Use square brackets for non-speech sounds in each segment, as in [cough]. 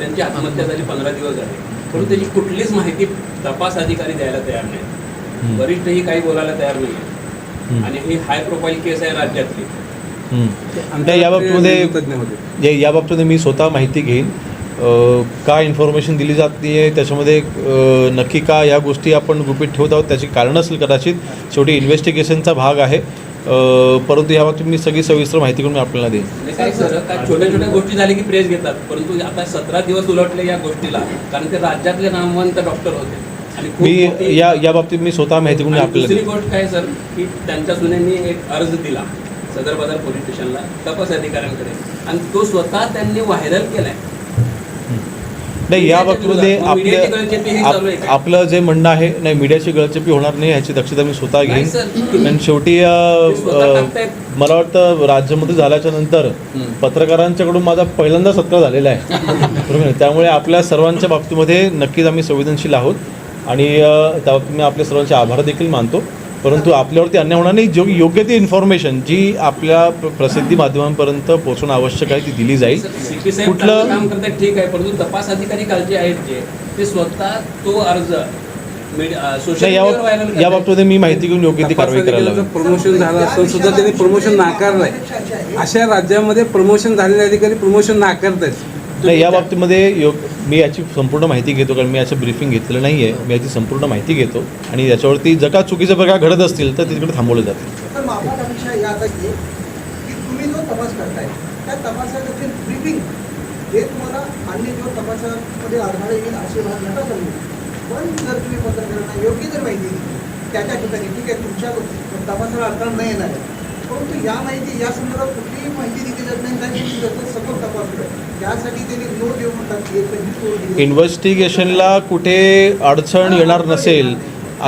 त्यांची आत्महत्या झाली पंधरा दिवस झाले. परंतु त्याची कुठलीच माहिती तपास अधिकारी द्यायला तयार नाही. वरिष्ठही काही बोलायला तयार नाही. आणि ही हाय प्रोफाईल केस आहे राज्यातली. या बाबतीमध्ये या बाबतीमध्ये मी स्वतः माहिती घेईन. काय इन्फॉर्मेशन दिली जाते आहे त्याच्यामध्ये नक्की का या गोष्टी आपण गुपित ठेवत आहोत त्याची कारणं असेल कदाचित. शेवटी इन्व्हेस्टिगेशनचा भाग आहे. परंतु या बाबतीत मी सगळी सविस्तर माहिती करून मी आपल्याला देईन. काय सर काय छोट्या छोट्या गोष्टी झाल्या की प्रेस घेतात. परंतु आता सतरा दिवस उलटले या गोष्टीला कारण ते राज्यातले नामवंत डॉक्टर होते. मी या या बाबतीत मी स्वतः माहिती करून आपल्याला दुसरी गोष्ट काय सर की त्यांच्या सुनेनी एक अर्ज दिला सदर बाजार पोलीस स्टेशनला तपास अधिकाऱ्यांकडे. आणि तो स्वतः त्यांनी व्हायरल केलाय. नाही या बाबतीमध्ये विरोधात. मग मीडियाची गळचेपी आपल्या चालू आहे आप- का? आपलं जे म्हणणं आहे नाही मीडियाची गळचेपी होणार नाही ह्याची दक्षता मी स्वतः घेईन आणि शेवटी. मला वाटतं राज्यामध्ये झाल्याच्यानंतर. पत्रकारांच्याकडून माझा पहिल्यांदा सत्कार झालेला आहे [laughs] बरोबर? त्यामुळे आपल्या सर्वांच्या बाबतीमध्ये नक्कीच आम्ही संवेदनशील आहोत आणि त्या बाबतीत मी आपल्या सर्वांचे आभार देखील मानतो परंतु आपल्यावरती अन्याय होणार नाही. जो योग्य ती इन्फॉर्मेशन जी आपल्या प्र- प्रसिद्धी माध्यमांपर्यंत पोहोचणं आवश्यक आहे ती दिली जाईल. कुठलं- काम करतात ठीक आहे परंतु तपास अधिकारी कालचे आहेत जे. ते स्वतः तो अर्ज या बाबतीमध्ये मी माहिती घेऊन योग्य ती कारवाई करायला. प्रमोशन झालं असून सुद्धा त्यांनी प्रमोशन नाकारलंय. अशा राज्यामध्ये प्रमोशन झालेले अधिकारी प्रमोशन नाकारत आहेत नाही या बाबतीमध्ये योग मी याची संपूर्ण माहिती घेतो कारण मी याचं ब्रीफिंग घेतलेलं नाही आहे मी याची संपूर्ण माहिती घेतो आणि याच्यावरती जर का चुकीचे प्रकार घडत असतील तर तिकडे थांबवले जातील. तर की तुम्ही जो तपास करताय त्या हे तुम्हाला जो तपासामध्ये येईल पण जर तुम्ही पत्रकारांना योग्य जर माहिती त्याच्या ठिकाणी ठीक आहे तुमच्या तपासाला अडथळा नाही येणार आहे. परंतु या माहिती या संदर्भात कुठलीही माहिती दिली जात नाही त्यासाठी त्यांनी इन्व्हेस्टिगेशनला कुठे अडचण येणार नसेल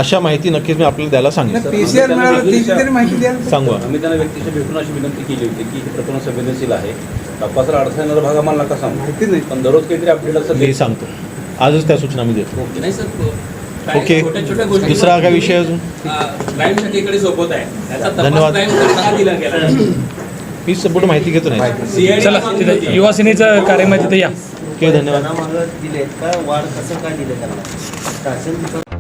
अशा माहिती नक्कीच मी आपल्याला द्यायला सांगेन. पीसीआर मिळालं त्याची तरी माहिती द्या सांगू. आम्ही त्यांना व्यक्तिशः भेटून अशी विनंती केली होती की हे प्रकरण संवेदनशील आहे. तपासाला अडथळा येणारा भाग आम्हाला नका सांगू. माहिती नाही. पण दररोज काहीतरी अपडेट असं मी सांगतो. आजच त्या सूचना मी देतो. नाही सर ओके. दुसरा काय विषय अजून? धन्यवाद. मी संपूर्ण माहिती घेतो नाही. युवा सेनेचं कार्यक्रम तिथे या. ओके धन्यवाद दिलेत का? वाढ कसं काय दिलं त्यांना? शासन